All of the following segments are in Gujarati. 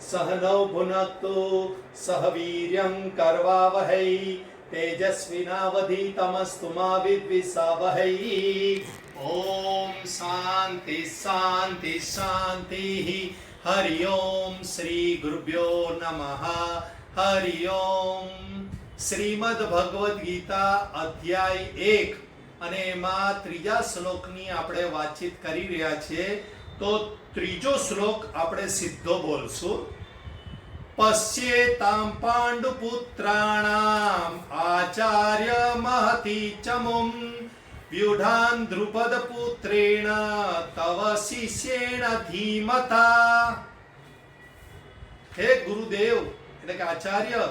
સહનૌ ભુનક્તુ સહ વીર્યં કરવાવહૈ તેજસ્વિનાવધીતમસ્તુ મા વિદ્વિષાવહૈ ઓમ શાંતિ શાંતિ શાંતિ હરિ ઓમ શ્રી ગુરુભ્યો નમઃ હરિ ઓમ શ્રીમદ ભગવદ્ ગીતા અધ્યાય એક અને એમાં ત્રીજા શ્લોકની આપણે વાતચીત કરી રહ્યા છીએ. તો ત્રીજો શ્લોક આપણે સીધો બોલશું. પશ્યેતામ પાંડુપુત્રાણામ આચાર્ય મહતી ચમુમ દ્રુપદ પુત્રેણ તવ શિષ્યેણ ધીમતા. હે ગુરુદેવ, એટલે કે આચાર્ય,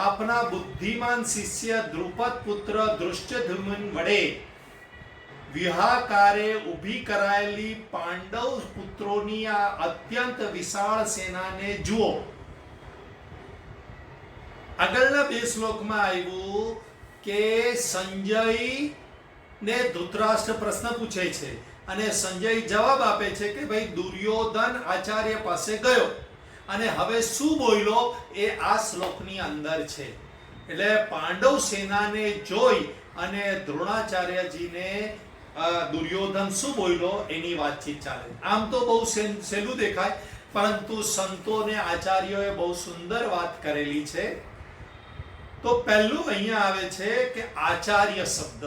આપના બુદ્ધિમાન શિષ્ય દ્રુપદ પુત્ર દૃષ્ટધુમ્ન વડે વિહાકારે ઊભી કરાયેલી પાંડવ પુત્રોની આ અત્યંત વિશાળ સેનાને જુઓ. આગળના બે શ્લોકમાં આવ્યું કે સંજય ને ધૃતરાષ્ટ્ર પ્રશ્ન પૂછે છે અને સંજય જવાબ આપે છે કે ભાઈ દુર્યોધન આચાર્ય પાસે ગયો અને હવે શું બોલ્યો એ આ શ્લોકની અંદર છે. એટલે પાંડવ સેનાને જોઈ અને દ્રોણાચાર્યજીને દુર્યોધન શું બોલ્યો? એની વાતચીત ચાલે. આમ તો બહુ સહેલું દેખાય, પરંતુ સંતો આચાર્યોએ બહુ સુંદર વાત કરેલી છે. તો પહેલું અહીંયા આવે છે કે આચાર્ય શબ્દ.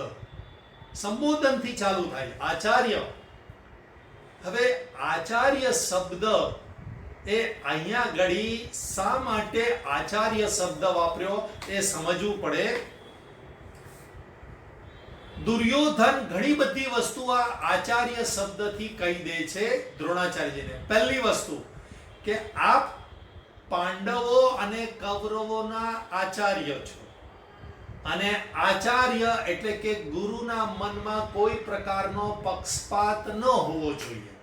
સંબોધનથી ચાલુ થાય. આચાર્ય. હવે આચાર્ય શબ્દ એ અહીંયા ઘડી શા માટે આચાર્ય શબ્દ વાપર્યો એ સમજવું પડે. દુર્યોધન ઘણી બધી વસ્તુ આ આચાર્ય શબ્દથી કહી દે છે દ્રોણાચાર્યજીને. પહેલી વસ્તુ કે આપ પાંડવો અને કૌરવોના આચાર્ય છો. અને આચાર્ય એટલે કે ગુરુના મનમાં કોઈ પ્રકારનો પક્ષપાત ન હોવો જોઈએ.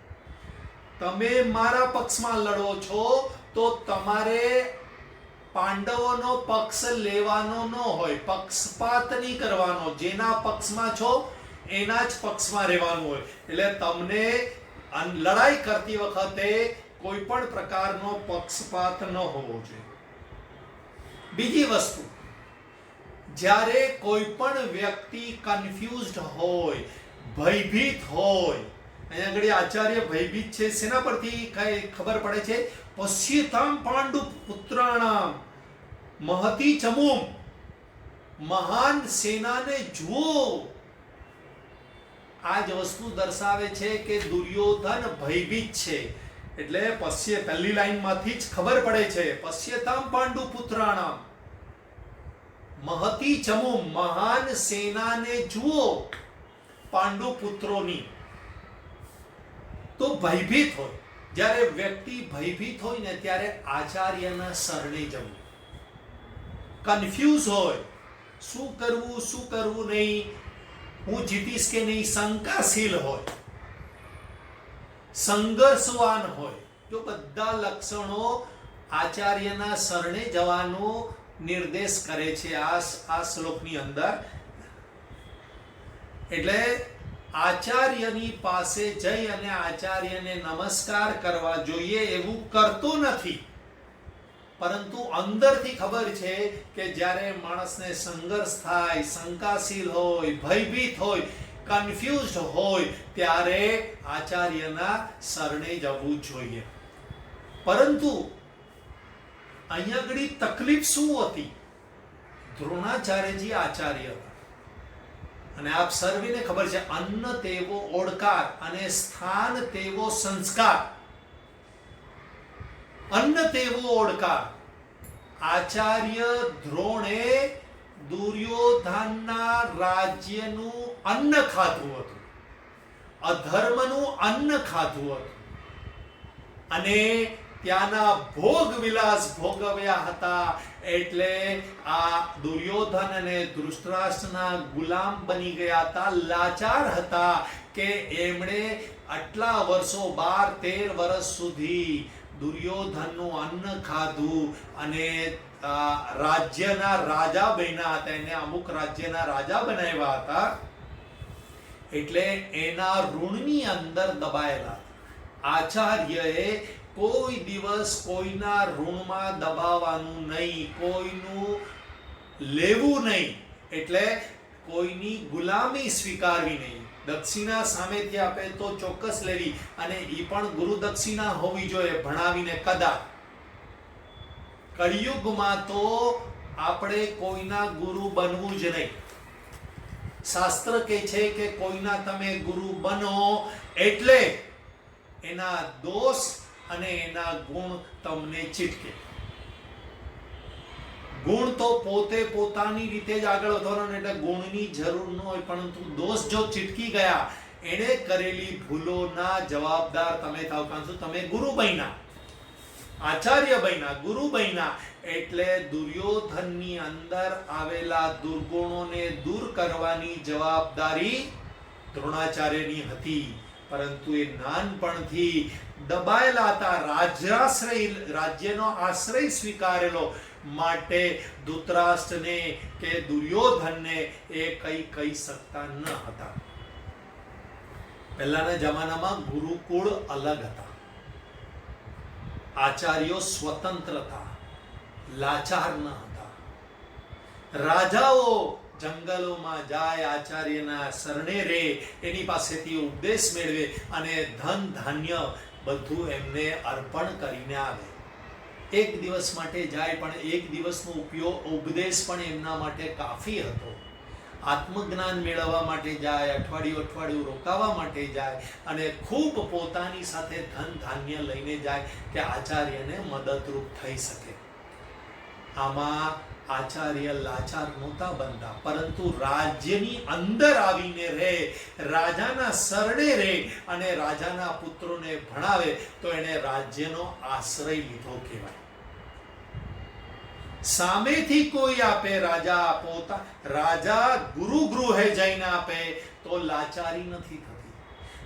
તમે મારા પક્ષમાં લડો છો તો તમારે પાંડવોનો પક્ષ લેવાનો ન હોય પક્ષપાત નહીં કરવાનો. જેના પક્ષમાં છો, એના જ પક્ષમાં રહેવાનું હોય. એટલે તમને લડાઈ કરતી વખતે કોઈ પણ પ્રકારનો પક્ષપાત ન હોવો જોઈએ. બીજી વસ્તુ, જ્યારે કોઈ પણ વ્યક્તિ કન્ફ્યુઝડ હોય, ભયભીત હોય, અહીંયા આગળ આચાર્ય ભયભીત છે, શેના પરથી કઈ ખબર પડે છે? પશ્યતામ પાંડુ પુત્રાણામ મહતી ચમુમ મહાન સેનાને જુઓ આ જ વસ્તુ દર્શાવે છે કે દુર્યોધન ભયભીત છે એટલે પશ્ય પહેલી લાઈનમાંથી જ ખબર પડે છે પશ્યતામ પાંડુ પુત્રાણામ મહતી ચમો મહાન સેનાને જુઓ પાંડુ પુત્રોની તો ભયભીત હોય જ્યારે વ્યક્તિ ભયભીત હોય ને ત્યારે આચાર્યના શરણે જવું. કન્ફ્યુઝ હોય. શું કરવું શું કરવું નહીં? હું જીતીશ કે નહીં? શંકાશીલ હોય. સંઘર્ષવાન હોય. જો બધા લક્ષણો આચાર્યના શરણે જવાનો નિર્દેશ કરે છે આ આ શ્લોકની અંદર. એટલે આચાર્યની પાસે જઈ અને આચાર્યને નમસ્કાર કરવા જોઈએ એવું કરતો નથી. પરંતુ અંદરથી ખબર છે કે જ્યારે માણસને સંઘર્ષ થાય, શંકાશીલ હોય, ભયભીત હોય કન્ફ્યુઝ હોય, ત્યારે આચાર્યના શરણે જવું જોઈએ. પરંતુ અહીંયા આગળ તકલીફ શું હતી? દ્રોણાચાર્યજી આચાર્ય હતા. અને આપ સર્વીને ખબર છે, અન્ન તેવો ઓળકાર અને સ્થાન તેવો સંસ્કાર. અન્ન તેવો ઓળકાર આચાર્ય દ્રોણે દુર્યોધનના રાજ્યનું અન્ન ખાધું હતું. અધર્મનું અન્ન ખાધું હતું. અને ત્યાંના ભોગ વિલાસ ભોગવ્યા હતા એટલે આ દુર્યોધન અને ધૃષ્ટરાષ્ટ્રના ગુલામ બની ગયા હતા. લાચાર હતા કે એમણે આટલા વર્ષો બાર તેર વર્ષ સુધી દુર્યોધનનું અન્ન ખાધું અને રાજ્યના રાજા બન્યા હતા. એને અમુક રાજ્યના રાજા બનાવ્યા હતા. એટલે એના ઋણની અંદર દબાયેલા આચાર્યએ કોઈ દિવસ કોઈના ઋણમાં દબાવવાનું નહીં, કોઈનું લેવું નહીં. એટલે કોઈની ગુલામી સ્વીકારવી નહીં. દક્ષિણા સામેથી આપે તો ચોક્કસ લેવી અને એ પણ ગુરુ દક્ષિણા હોવી જોઈએ, ભણાવીને કદા કળિયુગમાં તો આપણે કોઈના ગુરુ બનવું જ નહીં. શાસ્ત્ર કહે છે કે કોઈના તમે ગુરુ બનો એટલે એના દોષ અને એના ગુણ તમને ચીટકે. ગુણ તો પોતે પોતાની રીતે જ આગળ વધવાનો એટલે ગુણની જરૂર ન હોય, પરંતુ દોષ જો ચીટકી ગયા એણે કરેલી ભૂલોના જવાબદાર તમે થાવ, કારણ તમે ગુરુ બન્યા. આચાર્ય બન્યા, ગુરુ બન્યા. એટલે દુર્યોધનની અંદર આવેલા દુર્ગુણોને દૂર કરવાની જવાબદારી દ્રોણાચાર્યની હતી. પરંતુ એ નાનપણથી દબાયેલા હતા. રાજ્યાશ્રય, રાજ્યનો આશ્રય સ્વીકારેલો માટે ધૃતરાષ્ટ્રને કે દુર્યોધનને એ કઈ કહી શકતા ન હતા. પહેલાના જમાનામાં ગુરુકુળ અલગ હતા. આચાર્યો સ્વતંત્ર હતા. લાચાર ન હતા. રાજાઓ જંગલોમાં જાય આચાર્યના શરણે રે, એની પાસેથી ઉપદેશ મેળવે અને ધન ધાન્ય બધું એમને અર્પણ કરીને આવે. એક દિવસ માટે જાય, પણ એક દિવસનો ઉપયોગ, ઉપદેશ પણ એમના માટે કાફી હતો. આત્મજ્ઞાન મેળવવા માટે જાય, અઠવાડિયું અઠવાડિયું રોકાવા માટે જાય અને ખૂબ પોતાની સાથે ધન ધાન્ય લઈને જાય કે આચાર્યને મદદરૂપ થઈ શકે. આમાં આચાર્ય લાચાર નહોતા બનતા, પરંતુ રાજ્યની અંદર આવીને રહે, રાજાના શરણે રહે અને રાજાના પુત્રોને ભણાવે, તો એને રાજ્યનો આશ્રય લીધો કહેવાય. સામેથી કોઈ આપે, રાજા પોતા, રાજા ગુરુ ગૃહે જઈને આપે, તો લાચારી નથી થતી.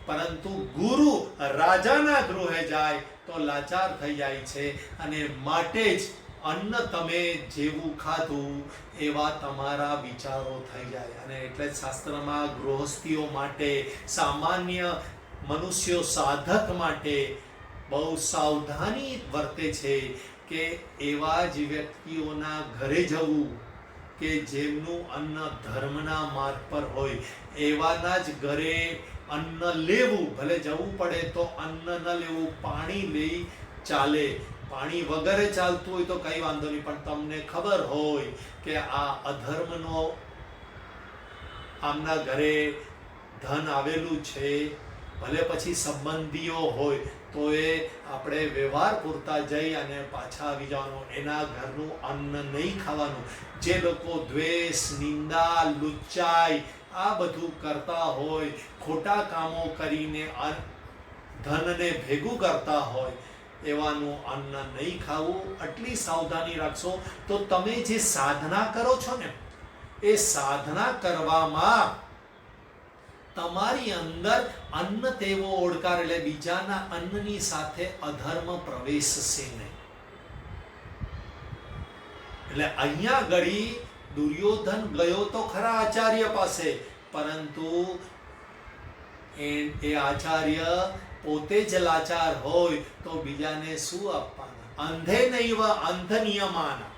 પરંતુ ગુરુ રાજાના ગૃહે જાય, તો લાચાર થઈ જાય છે અને માટે જ અન્ન તમે જેવું ખાધું એવા તમારા વિચારો થઈ જાય. અને એટલે શાસ્ત્રમાં ગૃહસ્થીઓ માટે, સામાન્ય મનુષ્યો સાધક માટે બહુ સાવધાની વર્તે છે કે એવા જ વ્યક્તિઓના ઘરે જવું કે જેમનું અન્ન ધર્મના માર્ગ પર હોય. એવાના જ ઘરે અન્ન લેવું. ભલે જવું પડે તો અન્ન ન લેવું, પાણી લઈ ચાલે. પાણી વગરે ચાલતું હોય તો કઈ વાંધો નહીં, પણ તમને ખબર હોય કે આ અધર્મનો આમના ઘરે ધન આવેલું છે, ભલે પછી સંબંધીઓ હોય, તો એ આપણે વ્યવહાર પૂરતા જઈ અને પાછા આવી જવાનું, એના ઘરનું અન્ન નહીં ખાવાનું. જે લોકો દ્વેષ, નિંદા, લુચ્ચાઈ, આ બધું કરતા હોય, ખોટા કામો કરીને ધનને ભેગું કરતા હોય એવાનું અન્ન નહીં ખાવું, આટલી સાવધાની રાખશો, તો તમે જે સાધના કરો છો ને, એ સાધના કરવામાં તમારી અંદર અન્ન તેવો ઓળકાર એટલે બીજાના અન્નની સાથે અધર્મ પ્રવેશશે નહીં. એટલે અહીંયા ગળી દુર્યોધન ગયો તો ખરા આચાર્ય પાસે, પરંતુ એ આચાર્ય પોતે જ લાચાર હોય તો બીજાને શું આપવાના? અંધે નૈવ અંધ નિયમાના.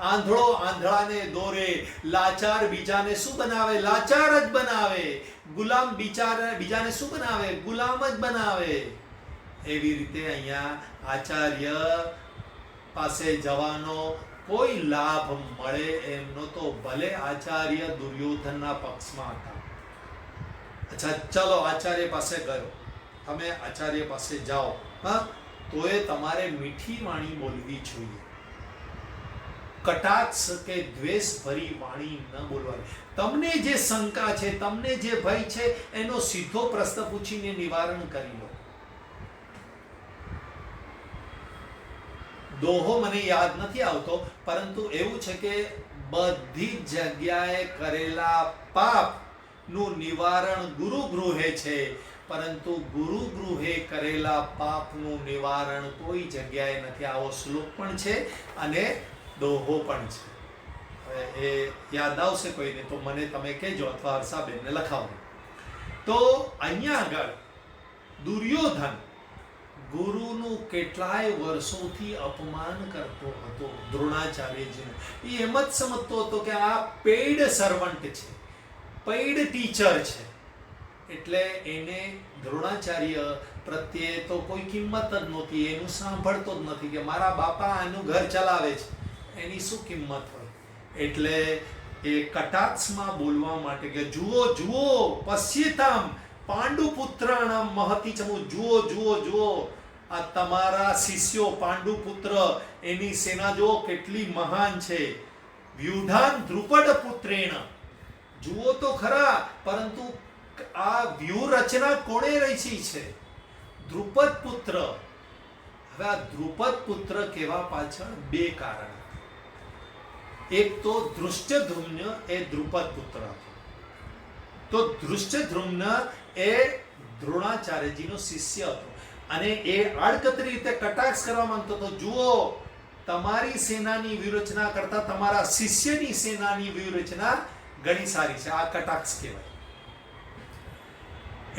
આંધળો આંધળાને દોરે, લાચાર બીજાને શું બનાવે? લાચાર જ બનાવે. ગુલામ બિચાર, બીજાને શું બનાવે? ગુલામ જ બનાવે. એવી રીતે અહીંયા આચાર્ય પાસે જવાનો કોઈ લાભ મળે એમનો તો ભલે આચાર્ય દુર્યોધનના પક્ષમાં હતા. અચ્છા, ચલો આચાર્ય પાસે ગયો. તમે આચાર્ય પાસે જાઓ. હા? તો એ તમારે મીઠી વાણી બોલવી જોઈએ. કટાક્ષ કે દ્વેષ ભરી વાણી ન બોલવાની. તમને જે શંકા છે, તમને જે ભય છે, એનો સીધો પ્રશ્ન પૂછીને નિવારણ કરી લો. દોહો મને યાદ નથી આવતો, પરંતુ એવું છે કે બધી જગ્યાએ કરેલા પાપનું નિવારણ ગુરુ ગૃહે છે. પરંતુ ગુરુ ગૃહે કરેલા પાપનું નિવારણ કોઈ જગ્યાએ નથી. આવો શ્લોક પણ છે અને દોહો પણ છે. એ યાદ આવશે કોઈને તો મને તમે કહેજો અથવા હર્ષાબેનને લખાવો તો અહીંયા આગળ દુર્યોધન ગુરુનું કેટલાય વર્ષોથી અપમાન કરતો હતો દ્રોણાચાર્યજીનું. એ એમ જ સમજતો હતો કે આ પેઇડ સર્વન્ટ છે. પેઇડ ટીચર છે. એટલે એને દ્રોણાચાર્ય પ્રત્યે તો કોઈ કિંમત જ નહોતી, એનું સાંભળતો જ નથી કે મારા બાપા આનું ઘર ચલાવે છે. એની શું કિંમત હોય? એટલે એ કટાક્ષમાં બોલવા માટે કે જુઓ જુઓ, પશ્યતામ, પાંડુપુત્રાણામ મહતી ચમુ, જુઓ જુઓ જુઓ, આ તમારા શિષ્યો પાંડુપુત્ર, એની સેના જો કેટલી મહાન છે. વ્યુઢાન ધ્રુપદ પુત્રેણ જુઓ તો ખરા, પરંતુ આ વ્યૂહરચના કોણે રચી છે? દ્રુપદ પુત્ર હવે આ દ્રુપદ પુત્ર કહેવા પાછળ? બે કારણ. એક તો દૃષ્ટધુમ્ન એ દ્રુપદ પુત્ર હતો. તો દૃષ્ટધ્રુમ્ન એ દ્રોણાચાર્યજીનો શિષ્ય હતો. અને એ આડકતરી રીતે કટાક્ષ કરવા માંગતો હતો, જુઓ, તમારી સેનાની વ્યૂહરચના કરતા તમારા શિષ્યની સેનાની વ્યૂહરચના ઘણી સારી છે. આ કટાક્ષ કહેવાય.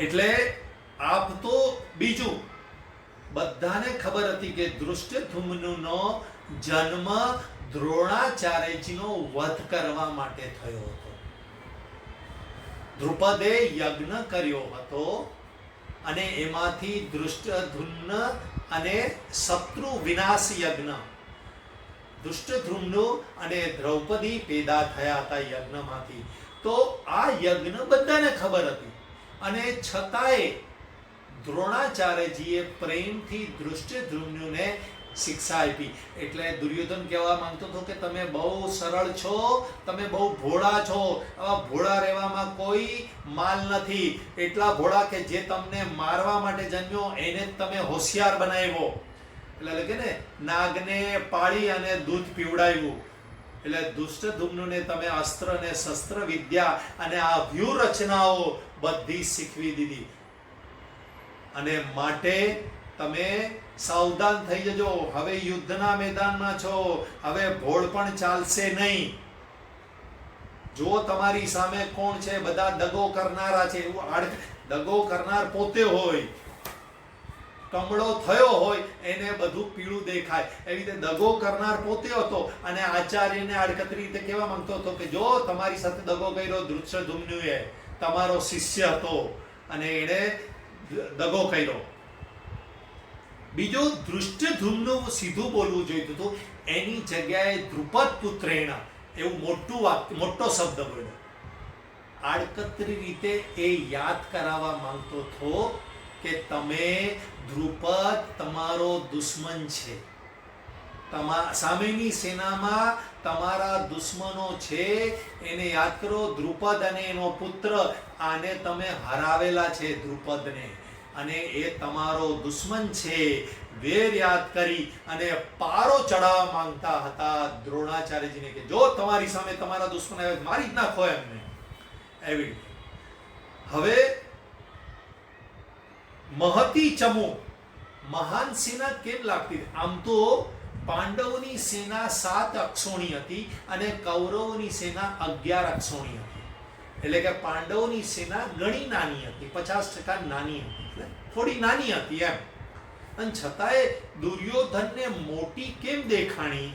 એટલે આપ તો બીજું. બધાને ખબર હતી કે દૃષ્ટધુમ્નનો જન્મ દ્રોણાચાર્યજીનો વધ કરવા માટે થયો હતો. દ્રુપદે યજ્ઞ કર્યો હતો અને એમાંથી ધૃષ્ટધુમ્ન અને શત્રુ વિનાશ યજ્ઞ. દુષ્ટધ્રુમનું અને દ્રૌપદી પેદા થયા હતા યજ્ઞમાંથી. તો આ યજ્ઞ બધાને ખબર હતી. અને છતાંય દ્રોણાચાર્યજીએ પ્રેમથી દૃષ્ટધ્રુમ્નુને શિક્ષા આપી. એટલે દુર્યોધન કહેવા માંગતો હતો કે તમે બહુ સરળ છો, તમે બહુ ભોળા છો. આવા ભોળા રહેવામાં કોઈ માલ નથી. એટલા ભોળા કે જે તમને મારવા માટે જન્મ્યો, એને જ તમે હોશિયાર બનાવ્યો. એટલે લગે ને, નાગને પાળી અને દૂધ પીવડાવ્યું. એટલે દુષ્ટધુમ્નને તમે અસ્ત્ર ને શસ્ત્ર વિદ્યા અને આ વ્યૂહરચનાઓ બધી શીખવી દીધી. અને માટે તમે સાવધાન થઈ જજો. હવે યુદ્ધના મેદાનમાં છો. હવે ભોળ પણ ચાલશે નહીં. જો તમારી સામે કોણ છે? બધા દગો કરનારા છે. એવું દગો કરનાર પોતે હોય. કમળો થયો હોય એને બધું પીળું દેખાય. એવી રીતે દગો કરનાર પોતે હતો અને આચાર્યને આડકતરી રીતે કહેવા માંગતો હતો કે જો તમારી સાથે દગો કર્યો દૃષ્ટધુમ્નુએ તમારો શિષ્ય હતો અને એણે દગો કર્યો. બીજું દૃષ્ટધુમ્નું સીધું બોલવું જોઈતું હતું. એની જગ્યાએ ધ્રુપદ પુત્રેણ એવું મોટું વાક્ય, મોટો શબ્દ બોલ્યો. આડકતરી રીતે એ યાદ કરાવવા માંગતો હતો કે તમે ધ્રુપદ તમારો દુશ્મન છે. સામેની સેનામાં તમારા દુશ્મનો છે. એને યાદ કરો દ્રુપદ અને એનો પુત્ર આને તમે હરાવેલા છે દ્રુપદને અને એ તમારો દુશ્મન છે. વેર યાદ કરી અને પારો ચડાવવા માંગતા હતા દ્રોણાચાર્યજીને કે, જો તમારી સામે તમારા દુશ્મન આવે મારી જ નાખો એમને. એવી હવે મહતી ચમો મહાન સેના કેમ લાગતી? આમ તો પાંડવોની સેના સાત અક્ષોણી હતી અને કૌરવોની સેના અગિયાર અક્ષોણી હતી એટલે કે પાંડવોની સેના ઘણી નાની હતી પચાસ ટકા નાની હતી થોડી નાની હતી એમ અને છતાંય દુર્યોધનને મોટી કેમ દેખાણી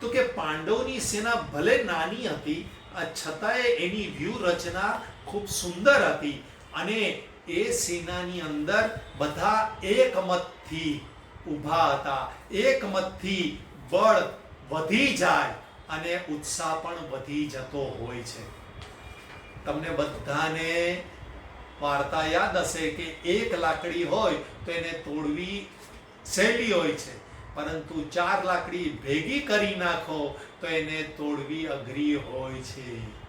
તો કે પાંડવોની સેના ભલે નાની હતી છતાંય એની વ્યૂહ રચના ખૂબ સુંદર હતી અને એ સેનાની અંદર બધા એકમતથી ઊભા હતા. એકમતથી બળ વધી જાય અને ઉત્સાહ પણ વધી જતો હોય છે. તમને બધાને વાર્તા યાદ હશે કે એક લાકડી હોય તો એને તોડવી સહેલી હોય છે. પરંતુ ચાર લાકડી ભેગી કરી નાખો તો એને તોડવી અઘરી હોય છે.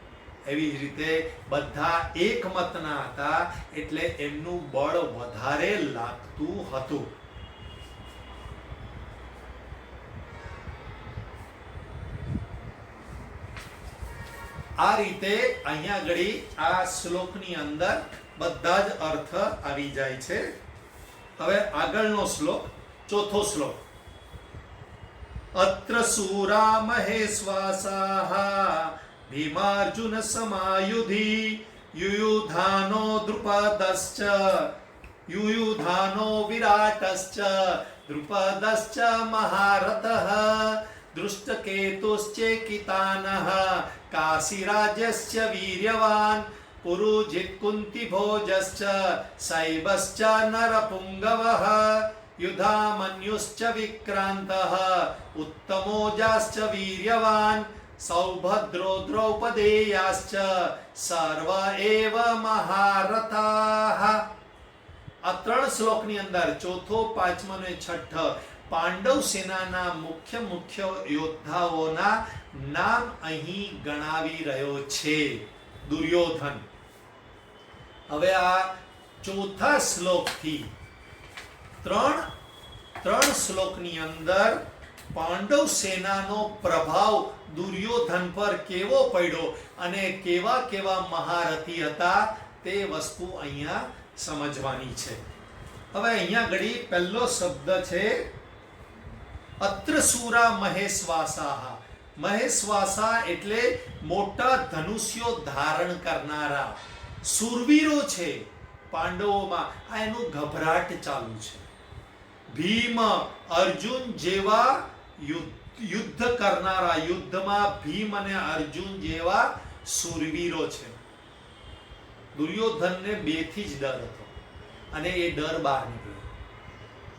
એવી રીતે બધા એકમતના હતા એટલે એમનું બળ વધારે લાગતું હતું. આ રીતે અહીંયા ઘડી આ શ્લોકની અંદર બધા જ અર્થ આવી જાય છે. હવે આગળનો શ્લોક, ચોથો શ્લોક. અત્ર સુરા મહેશ્વાસાહ ભીમાર્જુન સમાયુધિ યુયુધાનો દ્રુપદશ્ચ યુયુધાનો વિરાટશ્ચ દ્રુપદશ્ચ મહારથઃ દૃષ્ટકેતુશ્ચેકિતાનઃ કાશીરાજસ્ય વીર્યવાન પુરુજિત કુંતિભોજશ્ચ શૈબશ્ચ નરપુંગવઃ યુધામન્યુશ્ચ વિક્રાંતઃ ઉત્તમોજાશ્ચ વીર્યવાન સૌભદ્રો દ્રૌપદેયાશ્ચ સર્વ એવ મહારથાઃ આ ત્રણ શ્લોકની અંદર ચોથો પાંચમો અને છઠ્ઠ પાંડવ સેનાના મુખ્ય મુખ્ય યોદ્ધાઓના નામ અહીં ગણાવી રહ્યો છે દુર્યોધન હવે આ ચોથા શ્લોકથી ત્રણ ત્રણ શ્લોકની અંદર પાંડવ સેનાનો પ્રભાવ દુર્યોધન પર કેવો પડ્યો અને કેવા કેવા મહારથી હતા તે વસ્તુ અહીંયા સમજવાની છે. હવે અહીંયા ઘડી પહેલો શબ્દ છે અત્ર સુરા મહેશ્વાસા એટલે મોટા ધનુષ્યો ધારણ કરનારા. સુરવીરો છે પાંડવોમાં. આ એનું ગભરાટ ચાલુ છે. ભીમ અર્જુન જેવા યુદ્ધ યુદ્ધ કરનારા યુદ્ધમાં ભીમ અને અર્જુન જેવા સુરવીરો છે. દુર્યોધનને બેથી જ ડર હતો અને એ ડર બહાર નીકળ્યો.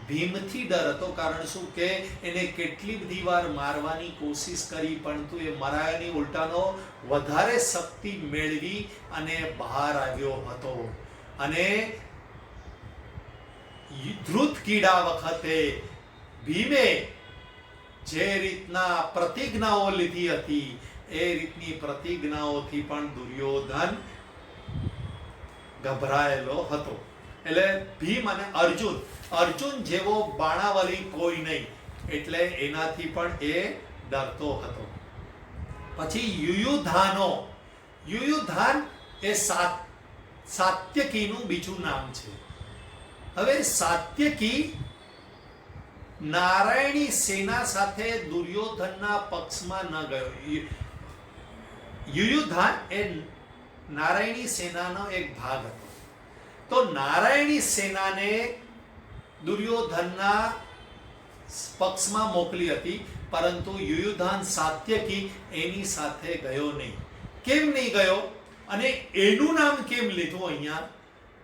ભીમથી ડર હતો કારણ શું કે એને કેટલી બધી વાર મારવાની કોશિશ કરી, પરંતુ એ મરાયાની ઉલટાનો વધારે શક્તિ મેળવી અને બહાર આવ્યો હતો. અને ધ્રુત કીડા વખતે ભીમે જે રીતના પ્રતિજ્ઞાઓ લીધી હતી, એ રીતની પ્રતિજ્ઞાઓથી પણ દુર્યોધન ગભરાયેલો હતો. એટલે ભીમ અને અર્જુન અર્જુન જેવો બાણાવલી કોઈ નહીં, એટલે એનાથી પણ એ ડરતો હતો. પછી યુયુધાનો, યુયુધાન એ સાત, સાત્યકીનું બીજું નામ છે. હવે સાત્યકી નારાયણી સેના સાથે દુર્યોધનના પક્ષમાં ન ગયો. યુયુધાન એ નારાયણી સેનાનો એક ભાગ હતો. તો નારાયણી સેનાને દુર્યોધનના પક્ષમાં મોકલી હતી, પરંતુ યુયુધાન સાત્યકી એની સાથે ગયો નહીં. કેમ નહીં ગયો? અને એનું નામ કેમ લીધું અહીંયા?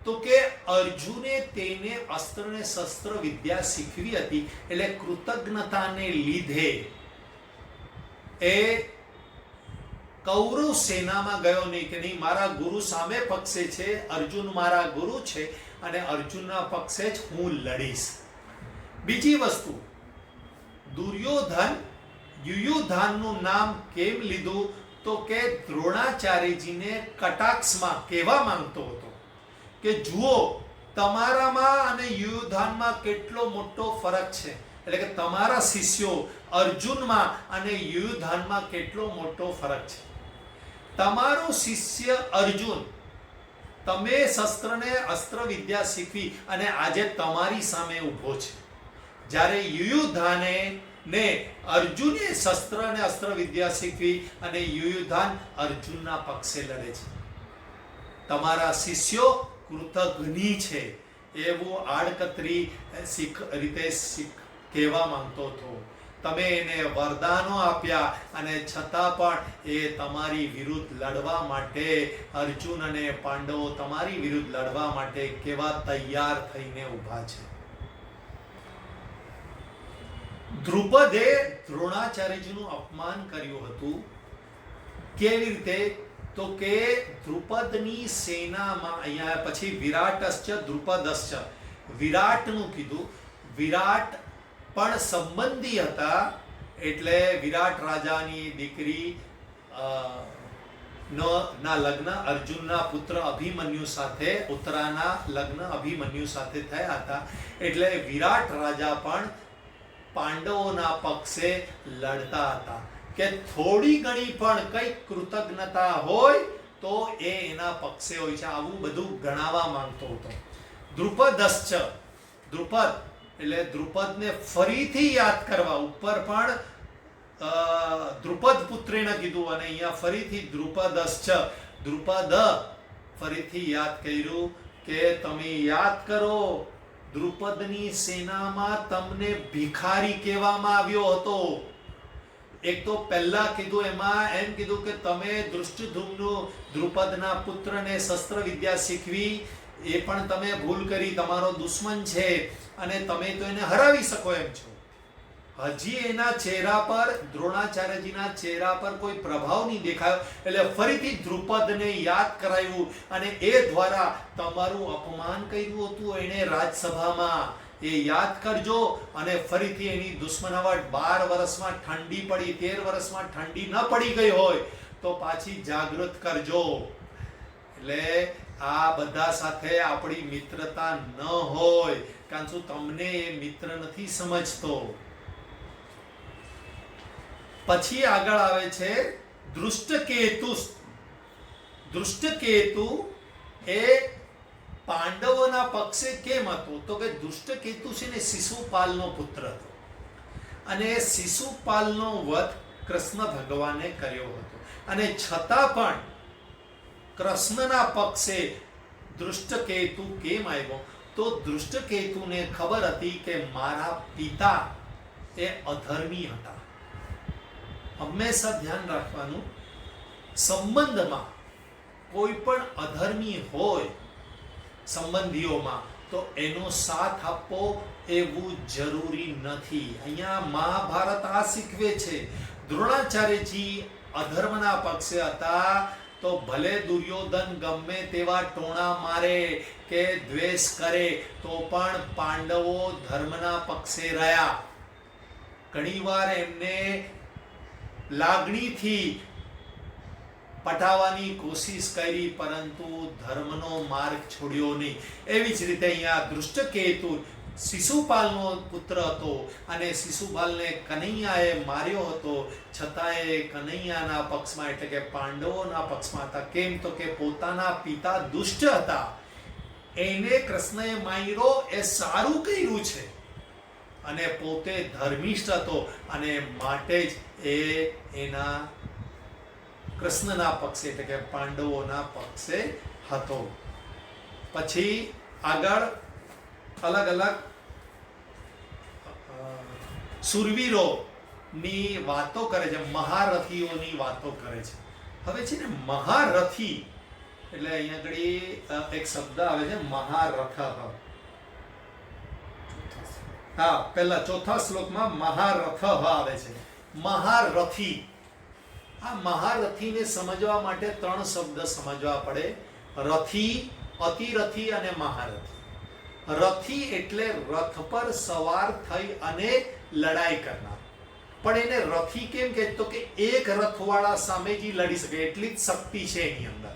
તો કે અર્જુને તેને અસ્ત્ર ને શસ્ત્ર વિદ્યા શીખવી હતી એટલે કૃતજ્ઞતાને લીધે એ કૌરવ સેનામાં ગયો નહીં કે નહીં, મારા ગુરુ સામે પક્ષે છે, અર્જુન મારા ગુરુ છે અને અર્જુનના પક્ષે જ હું લડીશ. બીજી વસ્તુ, દુર્યોધન યુયુધાનનું નામ કેમ લીધું? તો કે દ્રોણાચાર્યજીને કટાક્ષમાં કહેવા માંગતો હતો. કે જુઓ, તમારામાં અને યુધાનમાં કેટલો મોટો ફરક છે. એટલે કે તમારા શિષ્યો અર્જુનમાં અને યુધાનમાં કેટલો મોટો ફરક છે. તમારો શિષ્ય અર્જુન, તમે શસ્ત્રને અસ્ત્ર વિદ્યા શીખવી અને આજે તમારી સામે ઊભો છે. જ્યારે યુયુધાને ને અર્જુને શસ્ત્ર અને અસ્ત્ર વિદ્યા શીખવી અને યુયુધાન અર્જુનના પક્ષે લડે છે. તમારા શિષ્યો કૃતજ્ઞ છે, એવું આડકતરી શીખ રીતે શીખ કહેવા માંગતો હતો. તમે એને વરદાનો આપ્યા અને છતાં પણ એ તમારી વિરુદ્ધ લડવા માટે, અર્જુન અને પાંડવો તમારી વિરુદ્ધ લડવા માટે કેવા તૈયાર થઈને ઊભા છે. દ્રુપદે દ્રોણાચાર્યજીનું અપમાન કર્યું હતું. કેવી રીતે તો કે દ્રુપદની સેનામાં અહીંયા પછી વિરાટશ્ચ દ્રુપદશ્ચ વિરાટનું કીધું. વિરાટ પણ સંબંધી હતા, એટલે વિરાટ રાજાની દીકરી ના લગ્ન, અર્જુનના પુત્ર અભિમન્યુ સાથે, ઉત્તરાના લગ્ન અભિમન્યુ સાથે થયા હતા. એટલે વિરાટ રાજા પણ પાંડવોના પક્ષે લડતા હતા. કે થોડી ઘણી પણ કઈ કૃતજ્ઞતા હોય તો એ એના પક્ષે હોય છે. આવું બધું ગણાવવા માંગતો હતો. દ્રુપદશ્ચ, દ્રુપદ એટલે દ્રુપદને ફરીથી યાદ કરવા ઉપર પણ દ્રુપદ પુત્રીને કીધું અને અહીંયા ફરીથી દ્રુપદશ્ચ, દ્રુપદ ફરીથી યાદ કર્યું કે તમે યાદ કરો, દ્રુપદની સેનામાં તમને ભિખારી કહેવામાં આવ્યો હતો. એક તો પહેલા કીધું એમાં, એમ કીધું કે તમે દૃષ્ટિધુમ્નું દ્રુપદના પુત્રને શસ્ત્ર વિદ્યા શીખવી, એ પણ તમે ભૂલ કરી, તમારો દુશ્મન છે અને તમે તો એને હરાવી શકો એમ છો. હજી એના ચહેરા પર, દ્રોણાચાર્યજીના ચહેરા પર કોઈ પ્રભાવ નહીં દેખાયો. એટલે ફરીથી દ્રુપદને યાદ કરાવ્યું અને એ દ્વારા તમારું અપમાન કર્યું હતું એણે રાજસભામાં. એ યાદ કરજો અને ફરીથી એની દુશ્મનાવટ બાર વર્ષમાં ઠંડી પડી, તેર વર્ષમાં ઠંડી ન પડી ગઈ હોય, તો પાછી જાગૃત કરજો. એટલે આ બધા સાથે આપણી મિત્રતા ન હોય કારણ શું તમને એ મિત્ર નથી સમજતો. પછી આગળ આવે છે દૃષ્ટકેતુ. દૃષ્ટકેતુ એ પાંડવોના પક્ષે કેમ હતું? તો કે દુષ્ટકેતુ છે ને શિશુપાલનો પુત્ર હતો. અને શિશુપાલનો વધ કૃષ્ણ ભગવાને કર્યો હતો. અને છતાં પણ કૃષ્ણના પક્ષે દૃષ્ટકેતુ કેમ આવ્યો? તો દૃષ્ટકેતુને ખબર હતી કે મારા પિતા એ અધર્મી હતા. હંમેશા ધ્યાન રાખવાનું, સંબંધમાં કોઈ પણ અધર્મી હોય સંબંધીઓમાં, તો એનો સાથ આપવો એવું જરૂરી નથી. અહીંયા મહાભારત આ શીખવે છે. દ્રોણાચાર્યજી અધર્મના પક્ષે હતા, તો ભલે દુર્યોધન ગમે તેવા ટોણા મારે કે દ્વેષ કરે, તો પણ પાંડવો ધર્મના પક્ષે રહ્યા. ઘણીવાર એમને લાગણીથી પટાવવાની કોશિશ કરી, પરંતુ ધર્મનો માર્ગ છોડ્યો નહીં. એવી જ રીતે અહીંયા દૃષ્ટકેતુ શિશુપાલનો પુત્ર હતો અને શિશુપાલને કનૈયાએ માર્યો હતો. છતાં એ કનૈયાના પક્ષમાં, એટલે કે પાંડવોના પક્ષમાં હતા. કેમ તો કે પોતાના પિતા દુષ્ટ હતા. એને કૃષ્ણએ માર્યો, એ સારું કર્યું છે. અને પોતે ધર્મિષ્ઠ હતો અને માટે જ એ એના કૃષ્ણના પક્ષે એટલે કે પાંડવોના પક્ષે હતો. પછી આગળ અલગ અલગ સુરવીરોની વાતો કરે છે, મહારથીઓની વાતો કરે છે. હવે છે ને મહારથી એટલે અહીંયા આગળ એક શબ્દ આવે છે, મહારથ. હા, પહેલા ચોથા શ્લોકમાં મહારથ આવે છે. મહારથી. આ મહારથીને સમજવા માટે ત્રણ શબ્દ સમજવા પડે. રથી, અતિરથી અને મહારથી. રથી એટલે રથ પર સવાર થઈ અને લડાઈ કરનાર. પણ એને રથી કેમ કે તો કે એક રથવાળા સામે જે લડી શકે, એટલી જ શક્તિ છે એની અંદર.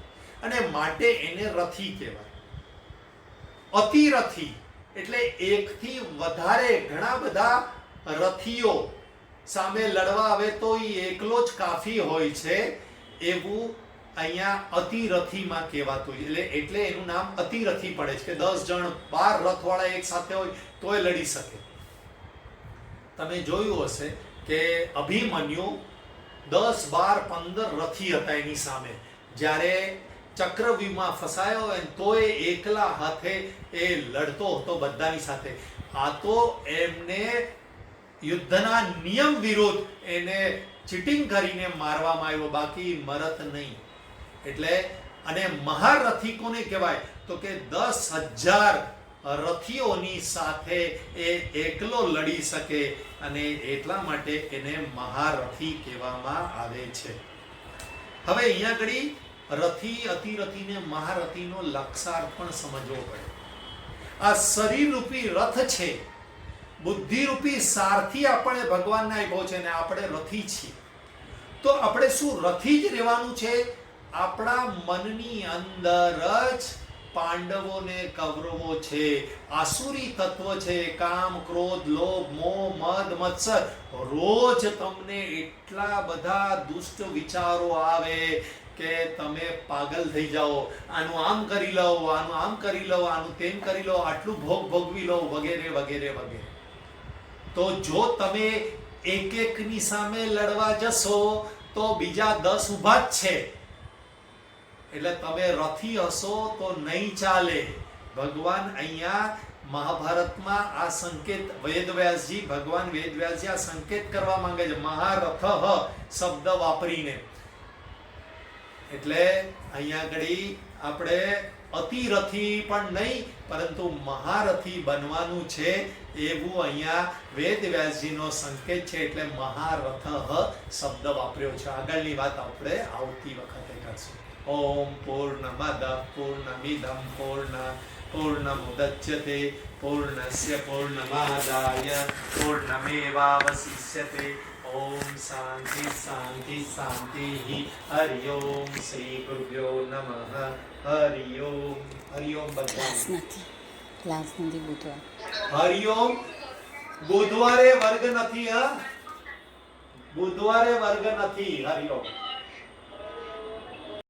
અને માટે એને રથી કહેવાય. અતિરથી એટલે એકથી વધારે ઘણા બધા રથીઓ સામે લડવા આવે તો એ એકલો જ કાફી હોય છે એવું અહીંયા અતિરથીમાં કહેવાતું એટલે એટલે એનું નામ અતિરથી પડે છે કે દસ જણ બાર રથવાળા એક સાથે હોય તોય લડી શકે. તમે જોયું હશે કે અભિમન્યુ દસ બાર પંદર રથી હતા એની સામે. જ્યારે ચક્રવ્યૂહમાં ફસાયો હોય તો તોય એકલા હાથે એ લડતો હતો બધાની સાથે. આ તો એમને યુદ્ધના નિયમ વિરુદ્ધ એને ચીટિંગ કરીને મારવામાં આવ્યો. બાકી મરત નહીં. એટલે અને મહારથી કોને કહેવાય તો કે દસ હજાર રથીઓની સાથે એ એકલો લડી શકે અને એટલા માટે એને મહારથી કહેવામાં આવે છે. હવે અહીંયા આગળ રથી, અતિરથીને મહારથીનો લક્ષાર્થ પણ સમજવો પડે. આ શરીરરૂપી રથ છે. બુદ્ધિરૂપી સારથી આપણે ભગવાનને આપ્યો છે ને આપણે રથી છીએ. તો આપણે શું રથી જ રહેવાનું છે? આપણા મનની અંદર જ પાંડવો ને કૌરવો છે, આસુરી તત્વ છે, કામ, ક્રોધ, લોભ, મોહ, મદ, મત્સર. રોજ તમને એટલા બધા દુષ્ટ વિચારો આવે કે તમે પાગલ થઈ જાઓ. આનું આમ કરી લો આનું આમ કરી લો આનું તેમ કરી લો આટલું ભોગ ભોગવી લો વગેરે વગેરે વગેરે. તો જો તમે એક એકની સામે લડવા જશો, તો બીજા દસ ઊભા જ છે. એટલે તમે રથી હશો તો નહીં ચાલે. ભગવાન અહીંયા મહાભારતમાં આ સંકેત, વેદવ્યાસજી, ભગવાન વેદવ્યાસજી આ સંકેત કરવા માંગે છે. મહારથ શબ્દ વાપરીને. એટલે અહીંયા આગળ આપણે અતિરથી પણ નહીં, પરંતુ મહારથી બનવાનું છે એવું અહીંયા વેદવ્યાસજીનો સંકેત છે, એટલે મહારથ શબ્દ વાપર્યો છે. આગળની વાત આપણે આવતી વખતે કરશું. ઓમ પૂર્ણમદ, પૂર્ણમિદમ, પૂર્ણ, પૂર્ણમુદચ્યતે, પૂર્ણસ્ય પૂર્ણમાદાય, પૂર્ણમેવાવશિષ્યતે. ઓમ શાંતિ શાંતિ શાંતિ હરિ ઓમ શ્રી ગુરુભ્યો નમઃ હરિ ઓમ હરિ ઓમ બધા ક્લાસ નથી ક્લાસ નથી બુધવાર હરિઓમ બુધવારે વર્ગ નથી હા બુધવારે વર્ગ નથી હરિઓમ